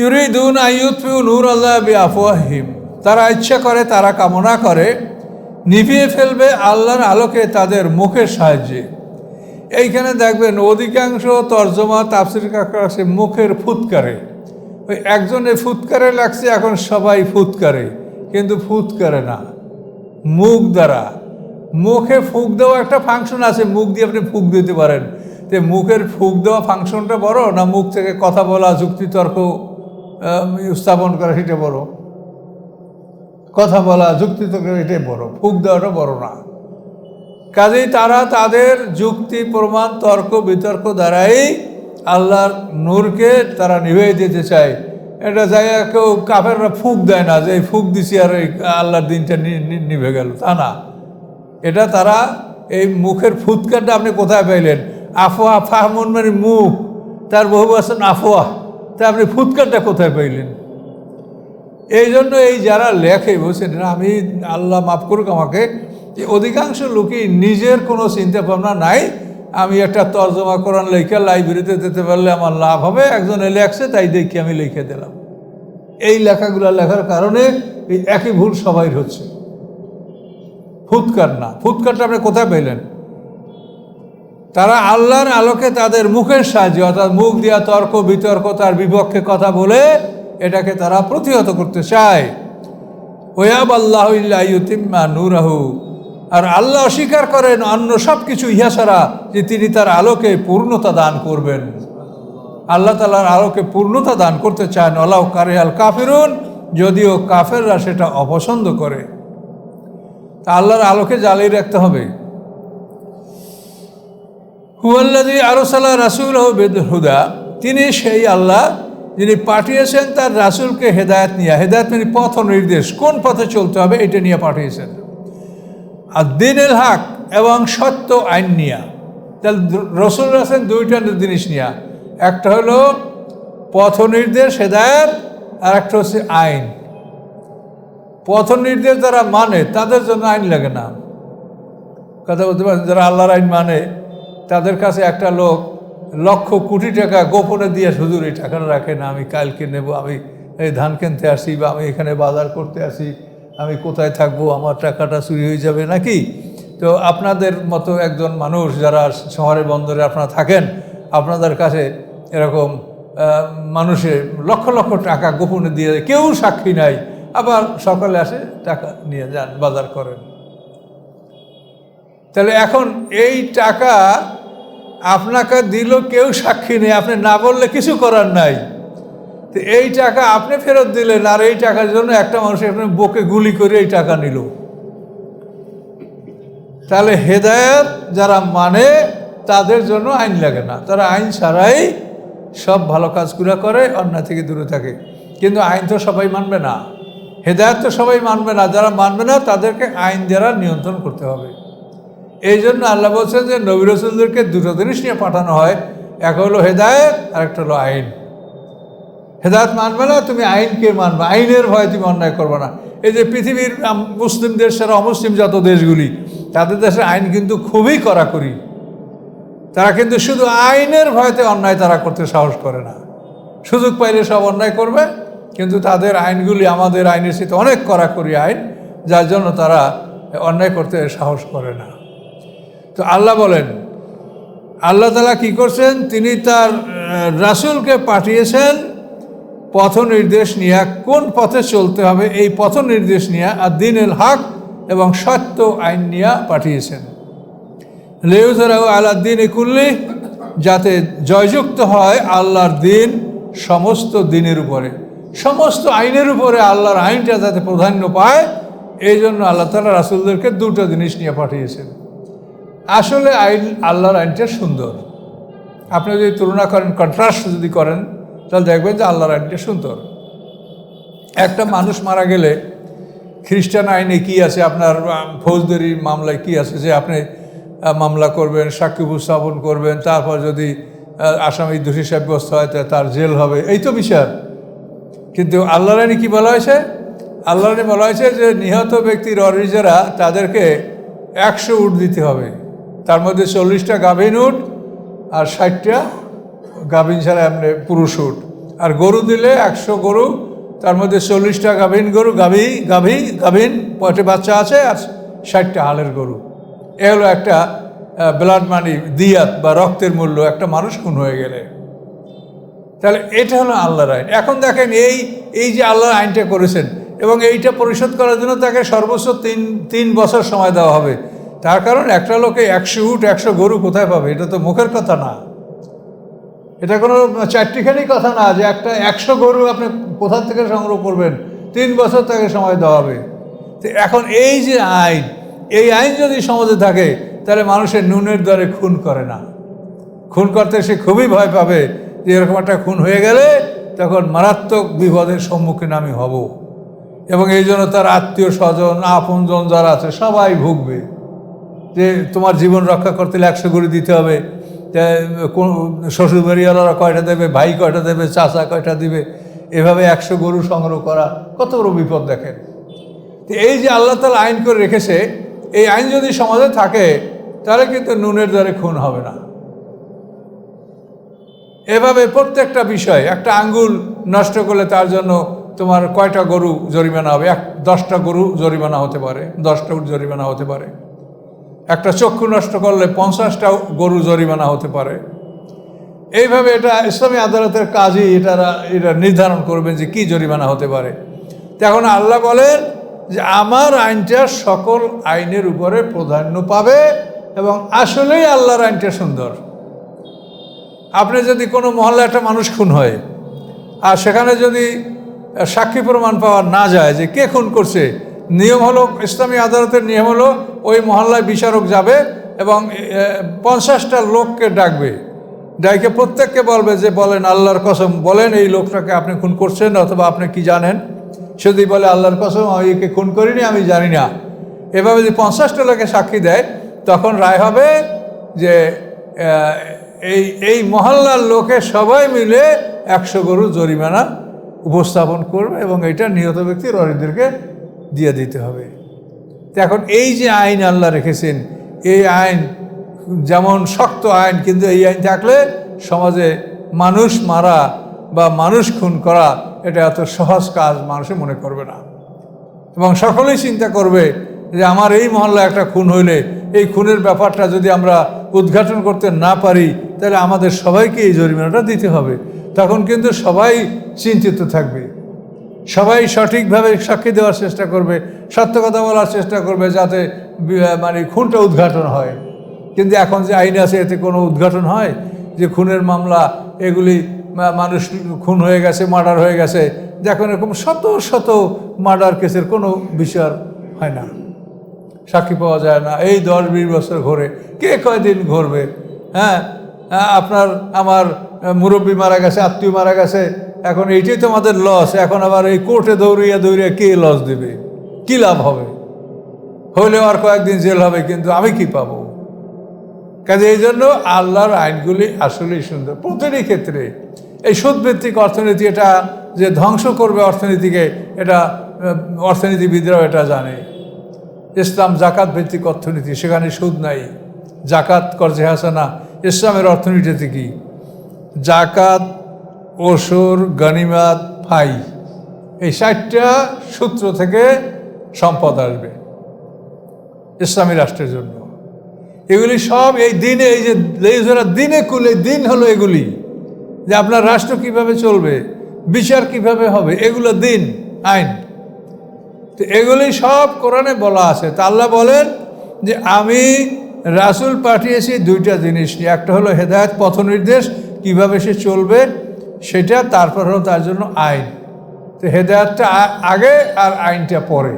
ইউরিদুন আইয়ুতফিউ নূর আল্লাহ B আফওয়াহিম তারা ইচ্ছা করে, তারা কামনা করে, নিভিয়ে ফেলবে আল্লাহর আলোকে তাদের মুখের সাহায্যে। এইখানে দেখবেন, অধিকাংশ তর্জমা, তাফসির কাকা আছে মুখের ফুৎকারে। ওই একজনে ফুৎকারে লাগছে, এখন সবাই ফুৎকারে। কিন্তু ফুৎকারে না, মুখ দ্বারা। মুখে ফুক দেওয়া একটা ফাংশন আছে, মুখ দিয়ে আপনি ফুক দিতে পারেন। তো মুখের ফুক দেওয়া ফাংশনটা বড় না মুখ থেকে কথা বলা যুক্তিতর্ক স্থাপন করা, সেটা বড়। কথা বলা যুক্তিতর্ক এটাই বড়। ফুক দেওয়াটা বড় না। কাজেই তারা তাদের যুক্তি, প্রমাণ, তর্ক, বিতর্ক দ্বারাই আল্লাহর নূরকে তারা নিভে দিতে চায়। এটা জায়গা কেউ কাফেররা ফুক দেয় না যে ফুক দিছি আর এই আল্লাহর দিনটা নিভে গেল। তা না। এটা তারা এই মুখের ফুৎকারটা আপনি কোথায় পাইলেন? আফোয়া ফাহমন মানে মুখ। তার বহু আছেন আফোয়া তা আপনি ফুৎকারটা কোথায় পাইলেন? এই জন্য এই যারা লেখে, বলছেন আমি আল্লাহ মাফ করুক আমাকে। যে অধিকাংশ লোকই নিজের কোনো চিন্তা ভাবনা নাই, আমি একটা তর্জমা কোরআন লেখা, লাইব্রেরিতে দিতে পারলে আমার লাভ হবে, একজনে লেখছে, তাই দেখি আমি লিখে দিলাম। এই লেখাগুলো লেখার কারণে এই একই ভুল সবাই হচ্ছে। ফুৎকার না। ফুৎকারটা আপনি কোথায় পেলেন তারা আল্লাহর আলোকে তাদের মুখের সাহায্যে, অর্থাৎ মুখ দিয়া তর্ক, বিতর্ক, তার বিপক্ষে কথা বলে এটাকে তারা প্রতিহত করতে চায়। ওয়াব আল্লাহ ইউতিম্মা নুরাহু। আর আল্লাহ অস্বীকার করেন অন্য সব কিছু ইহা ছাড়া যে তিনি তার আলোকে পূর্ণতা দান করবেন। আল্লাহ তালার আলোকে পূর্ণতা দান করতে চান। আল্লাহ কারে আল কাফিরুন, যদিও কাফেররা সেটা অপছন্দ করে। তা আল্লাহর আলোকে জ্বালিয়ে রাখতে হবে। হুয়াল্লাদি আরসাল্লাহ রাসুল হুদা তিনি সেই আল্লাহ যিনি পাঠিয়েছেন তার রাসুলকে হেদায়ত নিয়ে। হেদায়ত মানে পথ নির্দেশ। কোন পথে চলতে হবে এটা নিয়ে পাঠিয়েছেন। আর দিনের হাক এবং সত্য আইন নিয়া। তাহলে রসুল আছেন দুইটা জিনিস নিয়া। একটা হলো পথ নির্দেশ, হেদায়ত, আর একটা হচ্ছে আইন। পথ নির্দেশ যারা মানে তাদের জন্য আইন লাগে না। কথা বলতে পারেন যারা আল্লাহর আইন মানে তাদের কাছে একটা লোক লক্ষ কোটি টাকা গোপনে দিয়ে হুজুর, এই টাকাটা রাখে না, আমি কালকে নেব, আমি এই ধান কিনতে আসি বা আমি এখানে বাজার করতে আসি, আমি কোথায় থাকব, আমার টাকাটা চুরি হয়ে যাবে নাকি তো আপনাদের মতো একজন মানুষ যারা শহরে বন্দরে আপনারা থাকেন, আপনাদের কাছে এরকম মানুষের লক্ষ লক্ষ টাকা গোপনে দিয়ে দেয়। কেউ সাক্ষী নাই আবার সকালে আসে, টাকা নিয়ে যান, বাজার করেন তাহলে এখন এই টাকা আপনাকে দিল কেউ সাক্ষী নেই, আপনি না বললে কিছু করার নাই। তো এই টাকা আপনি ফেরত দিলেন, আর এই টাকার জন্য একটা মানুষ আপনার বুকে গুলি করে এই টাকা নিল। তাহলে হেদায়ত যারা মানে তাদের জন্য আইন লাগে না। তারা আইন ছাড়াই সব ভালো কাজগুলো করে, অন্যায় থেকে দূরে থাকে। কিন্তু আইন তো সবাই মানবে না। হেদায়ত তো সবাই মানবে না। যারা মানবে না, তাদেরকে আইন দ্বারা নিয়ন্ত্রণ করতে হবে। এই জন্য আল্লাহ বলছেন যে নবী রসুলদেরকে দুটো জিনিস নিয়ে পাঠানো হয়। এক হলো হেদায়ত আর একটা হলো আইন। হেদায়ত মানবে না, তুমি আইনকে মানবে। আইনের ভয়ে তুমি অন্যায় করবে না। এই যে পৃথিবীর মুসলিম দেশ ছাড়া অমুসলিম যত দেশগুলি, তাদের দেশের আইন কিন্তু খুবই কড়াকড়ি। তারা কিন্তু শুধু আইনের ভয়তে অন্যায় তারা করতে সাহস করে না। সুযোগ পাইলে সব অন্যায় করবে, কিন্তু তাদের আইনগুলি আমাদের আইনের সাথে অনেক কড়াকড়ি আইন, যার জন্য তারা অন্যায় করতে সাহস করে না। তো আল্লাহ বলেন, আল্লাহ তালা কি করছেন? তিনি তার রাসূলকে পাঠিয়েছেন পথ নির্দেশ নিয়ে। কোন পথে চলতে হবে? এই পথ নির্দেশ নিয়ে আর দিনের হক এবং সত্য আইন নিয়ে পাঠিয়েছেন। লেউজরাউ আল্লাহ দিন একুল্লি যাতে জয়যুক্ত হয় আল্লাহর দিন সমস্ত দিনের উপরে। সমস্ত আইনের উপরে আল্লাহর আইনটা যাতে প্রাধান্য পায়, এই জন্য আল্লাহ তালা রাসুলদেরকে দুটো জিনিস নিয়ে পাঠিয়েছেন। আসলে আইন, আল্লাহর আইনটা সুন্দর। আপনি যদি তুলনা করেন কন্ট্রাস্ট যদি করেন, তাহলে দেখবেন যে আল্লাহর আইনটা সুন্দর। একটা মানুষ মারা গেলে খ্রিস্টান আইনে কি আছে? আপনার ফৌজদারি মামলায় কি আছে? যে আপনি মামলা করবেন, সাক্ষী উপস্থাপন করবেন, তারপর যদি আসামি দোষী সাব্যস্ত হয় তার জেল হবে। এই তো বিচার। কিন্তু আল্লাহর আইনে কী বলা হয়েছে? আল্লাহর বলা হয়েছে যে নিহত ব্যক্তির অরিজারা তাদেরকে একশো উট দিতে হবে। তার মধ্যে চল্লিশটা গাভীন উট আর ষাটটা গাভীন ছাড়া এমনি পুরুষ উট। আর গরু দিলে একশো গরু, তার মধ্যে চল্লিশটা গাভীন গরু, গাভী গাভী গাভীন পয়টে বাচ্চা আছে আর ষাটটা হালের গরু। এ হলো একটা ব্লাড মানি দিয়াত বা রক্তের মূল্য একটা মানুষ খুন হয়ে গেলে। তাহলে এটা হলো আল্লাহর আইন। এখন দেখেন এই এই যে আল্লাহর আইনটা করেছেন এবং এইটা পরিশোধ করার জন্য তাকে সর্বোচ্চ তিন তিন বছর সময় দেওয়া হবে। তার কারণ একটা লোকে একশো উঠ একশো গরু কোথায় পাবে? এটা তো মুখের কথা না। এটা কোনো চারটিখানি কথা না যে একটা একশো গরু আপনি কোথা থেকে সংগ্রহ করবেন? তিন বছর তাকে সময় দেওয়া হবে। তো এখন এই যে আইন, এই আইন যদি সমাজে থাকে, তাহলে মানুষের নুনের দ্বারে খুন করে না। খুন করতে সে খুবই ভয় পাবে যে এরকম একটা খুন হয়ে গেলে তখন মারাত্মক বিপদের সম্মুখীন আমি হব। এবং এই জন্য তার আত্মীয় স্বজন, আপনজন যারা আছে, সবাই ভুগবে। যে তোমার জীবন রক্ষা করতে হলে একশো করে দিতে হবে। কোন শ্বশুরবাড়িওয়ালারা কয়টা দেবে, ভাই কয়টা দেবে, চাচা কয়টা দিবে, এভাবে একশো গরু সংগ্রহ করা কত বড় বিপদ দেখেন। তো এই যে আল্লাহ তালা আইন করে রেখেছে, এই আইন যদি সমাজে থাকে, তাহলে কিন্তু নুনের দ্বারে খুন হবে না। এভাবে প্রত্যেকটা বিষয়, একটা আঙ্গুল নষ্ট করলে তার জন্য তোমার কয়টা গরু জরিমানা হবে? এক, দশটা গরু জরিমানা হতে পারে, দশটা জরিমানা হতে পারে। একটা চক্ষু নষ্ট করলে পঞ্চাশটা গরু জরিমানা হতে পারে। এইভাবে এটা ইসলামী আদালতের কাজই এটা এটা নির্ধারণ করবেন যে কি জরিমানা হতে পারে। তখন আল্লাহ বলেন যে আমার আইনটা সকল আইনের উপরে প্রাধান্য পাবে এবং আসলেই আল্লাহর আইনটা সুন্দর। আপনি যদি কোনো মহল্লা একটা মানুষ খুন হয় আর সেখানে যদি সাক্ষী প্রমাণ পাওয়া না যায় যে কে খুন করছে নিয়ম হলো ইসলামী আদালতের নিয়ম হলো ওই মহল্লায় বিচারক যাবে এবং পঞ্চাশটা লোককে ডাকবে। ডাইকে প্রত্যেককে বলবে যে, বলেন আল্লাহর কসম, বলেন এই লোকটাকে আপনি খুন করছেন অথবা আপনি কি জানেন? সে যদি বলে আল্লাহর কসম, আমি একে খুন করিনি, আমি জানি না। এভাবে যদি পঞ্চাশটা লোকে সাক্ষী দেয়, তখন রায় হবে যে এই এই মহল্লার লোকে সবাই মিলে একশো গরু জরিমানা উপস্থাপন করবে এবং এটা নিহত ব্যক্তির অরিদেরকে দিয়ে দিতে হবে। এখন এই যে আইন আল্লাহ রেখেছেন, এই আইন যেমন শক্ত আইন, কিন্তু এই আইন থাকলে সমাজে মানুষ মারা বা মানুষ খুন করা, এটা এত সহজ কাজ মানুষে মনে করবে না। এবং সকলেই চিন্তা করবে যে আমার এই মহল্লা একটা খুন হইলে, এই খুনের ব্যাপারটা যদি আমরা উদ্ঘাটন করতে না পারি, তাহলে আমাদের সবাইকে এই জরিমানাটা দিতে হবে। তখন কিন্তু সবাই চিন্তিত থাকবে। সবাই সঠিকভাবে সাক্ষী দেওয়ার চেষ্টা করবে, সত্য কথা বলার চেষ্টা করবে যাতে মানে খুনটা উদ্ঘাটন হয়। কিন্তু এখন যে আইন আছে, এতে কোনো উদ্ঘাটন হয়? যে খুনের মামলা, এগুলি মানুষ খুন হয়ে গেছে, মার্ডার হয়ে গেছে দেখুন এরকম শত শত মার্ডার কেসের কোনো বিচার হয় না। সাক্ষী পাওয়া যায় না। এই দশ বিশ বছর ঘরে, কে কয়দিন ঘুরবে? হ্যাঁ? আপনার, আমার মুরব্বী মারা গেছে, আত্মীয় মারা গেছে এখন এইটাই তো আমাদের লস এখন আবার এই কোর্টে দৌড়িয়ে দৌড়িয়ে কে লস দেবে? কী লাভ হবে? হইলেও আর কয়েকদিন জেল হবে, কিন্তু আমি কি পাব? কাজে এই জন্য আল্লাহর আইনগুলি আসলেই সুন্দর। প্রতিটি ক্ষেত্রে এই সুদভিত্তিক অর্থনীতি এটা যে ধ্বংস করবে অর্থনীতিকে, এটা অর্থনীতিবিদরাও এটা জানে। ইসলাম জাকাত ভিত্তিক অর্থনীতি, সেখানে সুদ নাই। জাকাত করছে হাসানা, ইসলামের অর্থনীতিতে কি? জাকাত ওসর গনিমাত ফাই এই ষাটটা সূত্র থেকে সম্পদ আসবে ইসলামী রাষ্ট্রের জন্য। এগুলি সব এই দিনে, এই যে যারা দিনে কুলে দিন হলো এগুলি, যে আপনার রাষ্ট্র কীভাবে চলবে, বিচার কীভাবে হবে, এগুলো দিন, আইন। তো এগুলি সব কোরআনে বলা আছে। তা আল্লাহ বলেন যে আমি রাসুল পাঠিয়েছি দুইটা জিনিস একটা হলো হেদায়ত পথ নির্দেশ কীভাবে সে চলবে সেটা তারপর হলো তার জন্য আইন। তো হেদায়তটা আগে আর আইনটা পরে।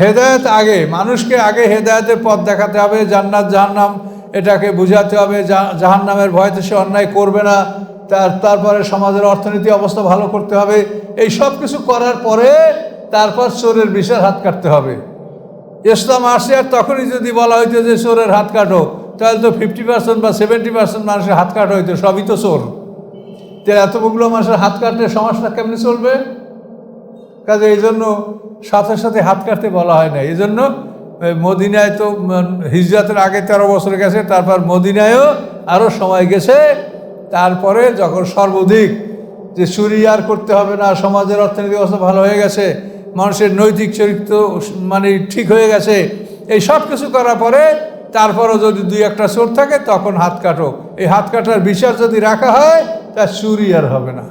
হেদায়ত আগে, মানুষকে আগে হেদায়তের পথ দেখাতে হবে, জান্নাত জাহান্নাম এটাকে বুঝাতে হবে জাহান্নামের ভয়তে সে অন্যায় করবে না, তার, তারপরে সমাজের অর্থনীতি অবস্থা ভালো করতে হবে। এই সব কিছু করার পরে তারপর চোরের বিষের হাত কাটতে হবে। ইসলাম আসে আর তখনই যদি বলা হইতো যে চোরের হাত কাটো, তাহলে তো ফিফটি পার্সেন্ট বা সেভেন্টি পার্সেন্ট মানুষের হাত কাটা হইতো, সবই তো চোর। তো এতগুলো মানুষের হাত কাটলে সমাজটা কেমনি চলবে? কাজে এই জন্য সাথে সাথে হাত কাটতে বলা হয় না। এই জন্য মদিনায় তো হিজরাতের আগে তেরো বছর গেছে, তারপর মদিনায়ও আরও সময় গেছে। তারপরে যখন সর্বাধিক যে চুরি আর করতে হবে না, সমাজের অর্থনৈতিক অবস্থা ভালো হয়ে গেছে, মানুষের নৈতিক চরিত্র মানে ঠিক হয়ে গেছে, এই সব কিছু করার পরে তারপরও যদি দুই একটা চোর থাকে, তখন হাত কাটো। এই হাত কাটার বিচার যদি রাখা হয় তা চুরি আর হবে না।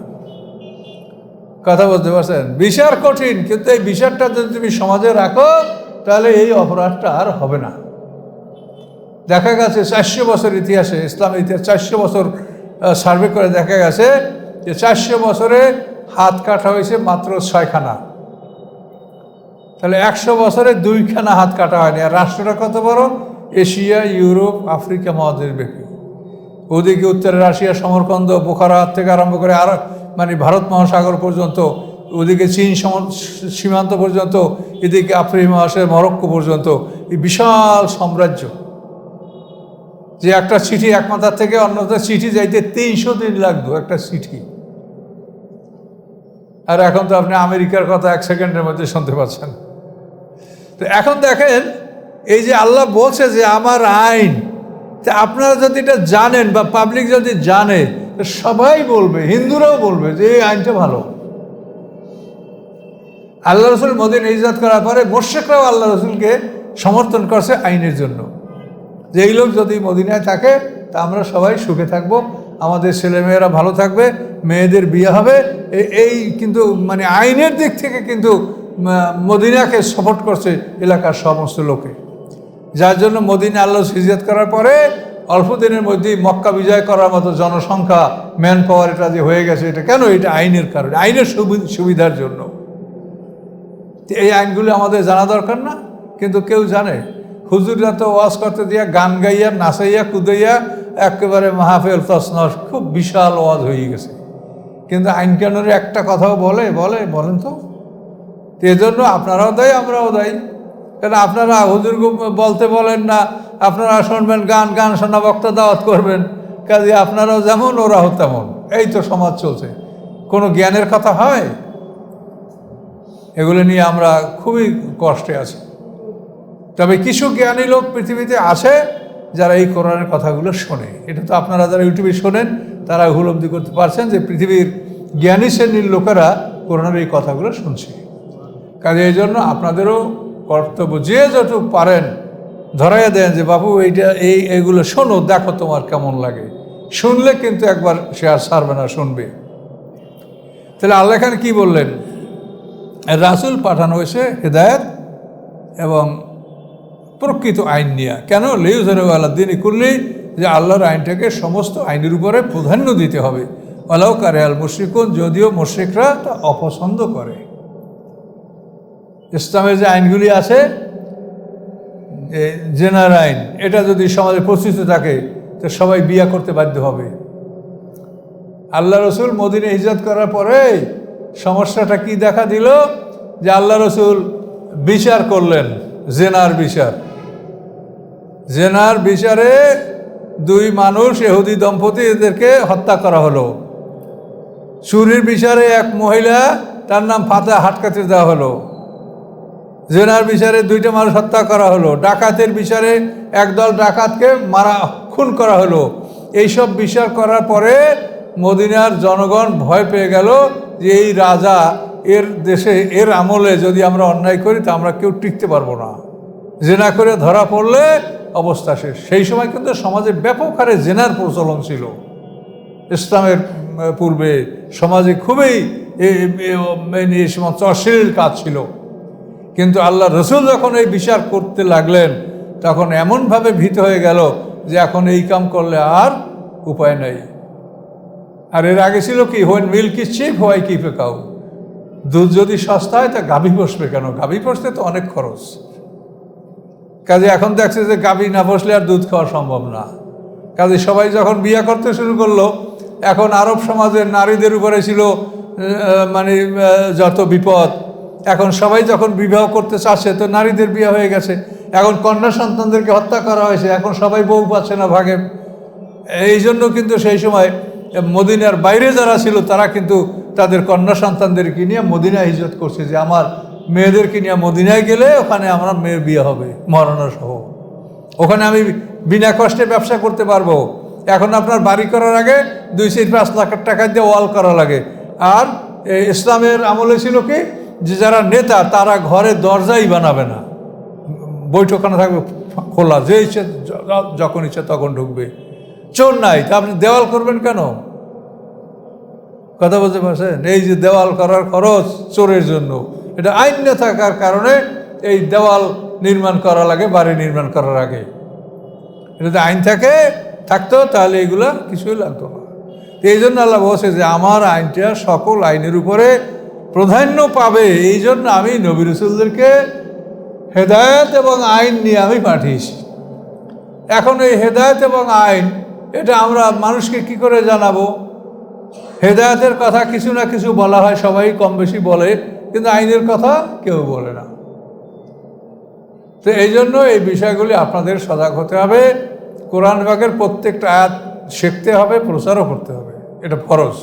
কথা বলতে পারছেন? বিচার কঠিন, কিন্তু এই বিচারটা যদি তুমি সমাজে রাখো, তাহলে এই অপরাধটা আর হবে না। দেখা গেছে চারশো বছর ইতিহাসে ইসলামের ইতিহাস চারশো বছর সার্ভে করে দেখা গেছে যে চারশো বছরে হাত কাটা হয়েছে মাত্র ছয়খানা। তাহলে একশো বছরে দুইখানা হাত কাটা হয়নি। আর রাষ্ট্রটা কত বড়? এশিয়া, ইউরোপ, আফ্রিকা মহাদেশ ব্যাপী। ওদিকে উত্তরে রাশিয়া, সমরকন্দ, বোখারা থেকে আরম্ভ করে আর মানে ভারত মহাসাগর পর্যন্ত, ওদিকে চীন সম- সীমান্ত পর্যন্ত, এদিকে আফ্রিকা মহাসাগর, মরক্কো পর্যন্ত এই বিশাল সাম্রাজ্য। যে একটা চিঠি এক থেকে অন্যটা চিঠি যাইতে তিনশো দিন লাগতো একটা চিঠি। আর এখন তো আপনি আমেরিকার কথা এক সেকেন্ডের মধ্যে শুনতে পাচ্ছেন। তো এখন দেখেন এই যে আল্লাহ বলছে যে আমার আইন, তা আপনারা যদি এটা জানেন বা পাবলিক যদি জানে সবাই বলবে, হিন্দুরাও বলবে যে এই আইনটা ভালো। আল্লাহ রসুল মদিন ইজাত করার পরে মোর্শেকরাও আল্লাহ রসুলকে সমর্থন করছে আইনের জন্য। যে এই লোক যদি মদিনায় থাকে, তা আমরা সবাই সুখে থাকব, আমাদের ছেলেমেয়েরা ভালো থাকবে, মেয়েদের বিয়ে হবে। এই কিন্তু মানে আইনের দিক থেকে কিন্তু মদিনাকে সাপোর্ট করছে এলাকার সমস্ত লোকে। যার জন্য মদিনা আল্লাহ হিজরত করার পরে অল্প দিনের মধ্যেই মক্কা বিজয় করার মতো জনসংখ্যা ম্যান পাওয়ার এটা যে হয়ে গেছে, এটা কেন? এটা আইনের কারণে, আইনের সুবি- সুবিধার জন্য। এই আইনগুলি আমাদের জানা দরকার না, কিন্তু কেউ জানে। হুজুররা তো ওয়াজ করতে দিয়া গান গাইয়া, নাচাইয়া, কুদাইয়া, একেবারে মাহফিল তসনস খুব বিশাল ওয়াজ হয়ে গেছে। কিন্তু আইন কানুনের একটা কথাও বলে বলে, বলেন তো এজন্য আপনারাও দায়ী, আমরাও দায়ী। কেন আপনারা হুজুর বলতে বলেন না, আপনারা শুনবেন, গান গান শোনা বক্তা দাওয়াত করবেন, কাজে আপনারাও যেমন, ওরাও তেমন। এই তো সমাজ চলছে। কোনো জ্ঞানের কথা হয়? এগুলো নিয়ে আমরা খুবই কষ্টে আছি। তবে কিছু জ্ঞানী লোক পৃথিবীতে আছে, যারা এই কোরআনের কথাগুলো শোনে। এটা তো আপনারা যারা ইউটিউবে শোনেন, তারা উপলব্ধি করতে পারছেন যে পৃথিবীর জ্ঞানী শ্রেণির লোকেরা কোরআনের এই কথাগুলো শুনছে। কাজে এই জন্য আপনাদেরও কর্তব্য, যে যতটুকু পারেন ধরাইয়া দেন যে, বাবু, এইটা, এই, এগুলো শোনো, দেখো তোমার কেমন লাগে। শুনলে কিন্তু একবার সে আর সারবে না, শুনবে। তাহলে আল্লাহ খান কী বললেন? রাসুল পাঠানো হয়েছে হেদায়ত এবং প্রকৃত আইন নিয়ে। কেন? লেউজর আল্লাহ দিনই করলে যে আল্লাহর আইনটাকে সমস্ত আইনের উপরে প্রাধান্য দিতে হবে। আল্লাহ কারে আল মুশ্রিকুন, যদিও মুশ্রিকরা তা অপছন্দ করে। ইসলামের যে আইনগুলি আছে জেনার আইন, এটা যদি সমাজে প্রস্তুত থাকে, তো সবাই বিয়া করতে বাধ্য হবে। আল্লাহ রসুল মদিনে হিজরত করার পরে সমস্যাটা কি দেখা দিল? যে আল্লাহ রসুল বিচার করলেন, জেনার বিচার। জেনার বিচারে দুই মানুষ এহুদি দম্পতি এদেরকে হত্যা করা হলো। চুরির বিচারে এক মহিলা, তার নাম ফাতা হাটকাতে দেওয়া হলো। জেনার বিচারে দুইটা মানুষ হত্যা করা হলো ডাকাতের বিচারে একদল ডাকাতকে মারা খুন করা হলো এইসব বিচার করার পরে মদিনার জনগণ ভয় পেয়ে গেল যে এই রাজা এর দেশে এর আমলে যদি আমরা অন্যায় করি তা আমরা কেউ টিকতে পারব না জেনা করে ধরা পড়লে অবস্থা শেষ সেই সময় কিন্তু সমাজে ব্যাপক হারে জেনার প্রচলন ছিল ইসলামের পূর্বে সমাজে খুবই অশ্লীল কাজ ছিল কিন্তু আল্লাহ রসুল যখন এই বিচার করতে লাগলেন, তখন এমনভাবে ভীত হয়ে গেল যে এখন এই কাম করলে আর উপায় নাই। আর এর আগে ছিল কি when milk is cheap, why keep a cow? দুধ যদি সস্তা হয়, তা গাভী বসবে কেন? গাভী বসতে তো অনেক খরচ। কাজে এখন দেখছে যে গাভী না বসলে আর দুধ খাওয়া সম্ভব না। কাজে সবাই যখন বিয়ে করতে শুরু করল, এখন আরব সমাজের নারীদের উপরে ছিল মানে যত বিপদ এখন সবাই যখন বিবাহ করতে চাচ্ছে, তো নারীদের বিয়ে হয়ে গেছে। এখন কন্যা সন্তানদেরকে হত্যা করা হয়েছে, এখন সবাই বউ পাচ্ছে না ভাগে। এই জন্য কিন্তু সেই সময় মদিনার বাইরে যারা ছিল, তারা কিন্তু তাদের কন্যা সন্তানদেরকে নিয়ে মদিনা হিজত করছে যে, আমার মেয়েদেরকে নিয়ে মদিনায় গেলে ওখানে আমার মেয়ের বিয়ে হবে মরণা সহ ওখানে আমি বিনা কষ্টে ব্যবসা করতে পারব। এখন আপনার বাড়ি করার আগে দুই চার পাঁচ লাখ টাকা দিয়ে ওয়াল করা লাগে। আর ইসলামের আমলে ছিল কি? যে যারা নেতা, তারা ঘরে দরজাই বানাবে না। বৈঠকখানা থাকবে, খোলা, যে ইচ্ছে, যখন ইচ্ছে তখন ঢুকবে। চোর নাই, তা আপনি দেওয়াল করবেন কেন? কথা বলতে পারছেন? এই যে দেওয়াল করার খরচ চোরের জন্য, এটা আইন না থাকার কারণে এই দেওয়াল নির্মাণ করা লাগে বাড়ি নির্মাণ করার আগে। এটা আইন থাকে, থাকতো, তাহলে এগুলা কিছুই লাগতো না। এই জন্য আল্লাহ বলছে যে, আমার আইনটা সকল আইনের উপরে প্রাধান্য পাবে এই জন্য আমি নবী রসুলদেরকে হেদায়ত এবং আইন নিয়ে আমি পাঠিয়েছি। এখন এই হেদায়ত এবং আইন, এটা আমরা মানুষকে কি করে জানাব? হেদায়তের কথা কিছু না কিছু বলা হয়, সবাই কম বেশি বলে, কিন্তু আইনের কথা কেউ বলে না। তো এই জন্য এই বিষয়গুলি আপনাদের সজাগ হতে হবে। কোরআন বাগের প্রত্যেকটা আয়াত শিখতে হবে, প্রচারও করতে হবে। এটা ফরজ।